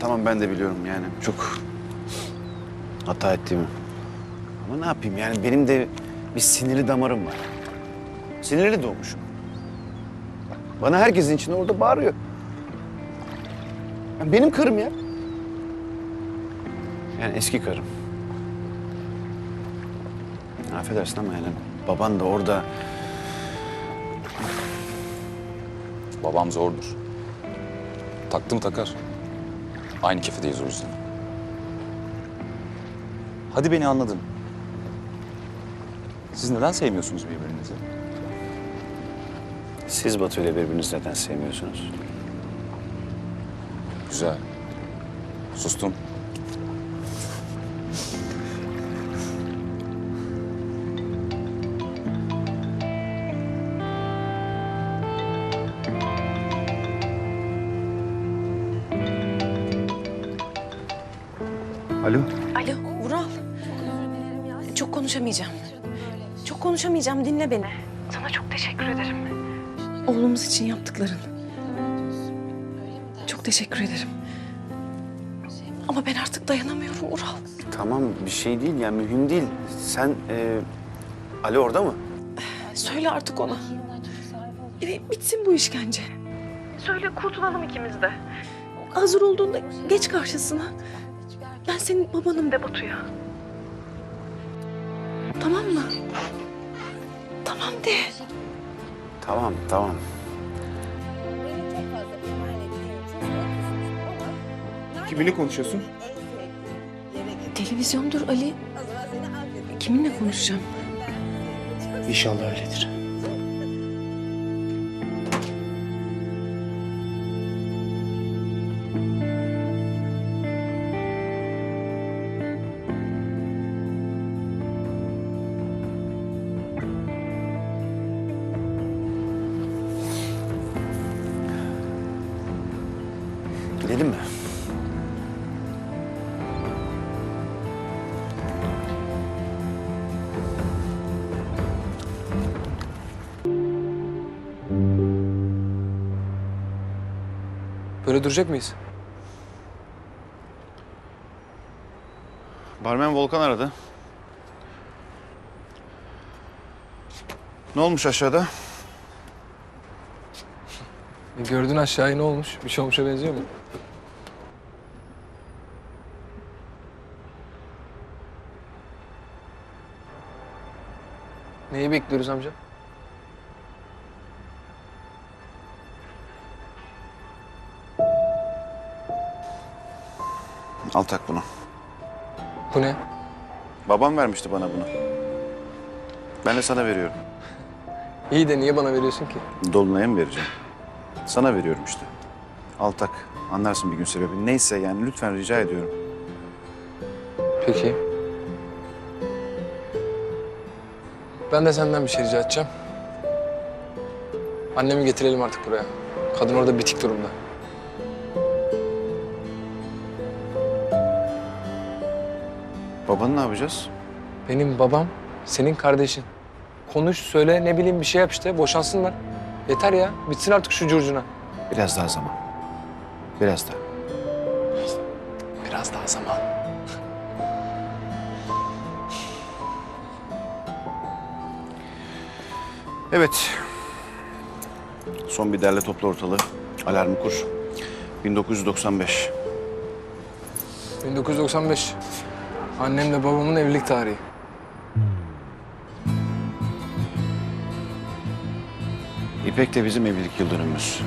tamam ben de biliyorum yani çok hata ettiğimi. Ama ne yapayım yani benim de bir sinirli damarım var. Sinirli doğmuşum. Bana herkesin içinde orada bağırıyor. Ya benim karım ya. Yani eski karım. Affedersin ama yani baban da orada Babam zordur. Taktım takar. Aynı kefedeyiz o yüzden. Hadi beni anladın. Siz neden sevmiyorsunuz birbirinizi? siz Batu ile birbirinizi neden sevmiyorsunuz? Güzel. Sustum. Alo. Alo Vural. Çok konuşamayacağım. Çok konuşamayacağım dinle beni. Sana çok teşekkür ederim. Oğlumuz için yaptıkların. Çok teşekkür ederim. Ama ben artık dayanamıyorum Vural. Tamam bir şey değil yani mühim değil. Sen e, Ali orada mı? Söyle artık ona. E, bitsin bu işkence. Söyle kurtulalım ikimiz de. Hazır olduğunda geç karşısına. Ben senin babanım de Batu'ya. Tamam mı? Tamam de. Tamam tamam. Kiminle konuşuyorsun? Televizyondur Ali. Kiminle konuşacağım? İnşallah öyledir. Gidelim mi? Böyle duracak mıyız? Barmen Volkan aradı. Ne olmuş aşağıda? E, Gördün aşağıya ne olmuş? Bir şey olmuşa benziyor mu? Neyi bekliyoruz amca? Al tak bunu. Bu ne? Babam vermişti bana bunu. Ben de sana veriyorum. İyi de niye bana veriyorsun ki? Dolunay'a mı vereceğim? Sana veriyorum işte. Al tak. Anlarsın bir gün sebebi. Neyse yani lütfen rica ediyorum. Peki. Ben de senden bir şey rica edeceğim. Annemi getirelim artık buraya. Kadın orada bitik durumda. Babanı ne yapacağız? Benim babam, senin kardeşin. Konuş, söyle, ne bileyim bir şey yap işte. Boşansınlar. Yeter ya. Bitsin artık şu curcuna. Biraz daha zaman. Biraz daha. Biraz daha Evet. Son bir derle topla ortalığı. Alarmı kur. 1995. 1995. Annemle babamın evlilik tarihi. İpek de bizim evlilik yıl dönümümüz.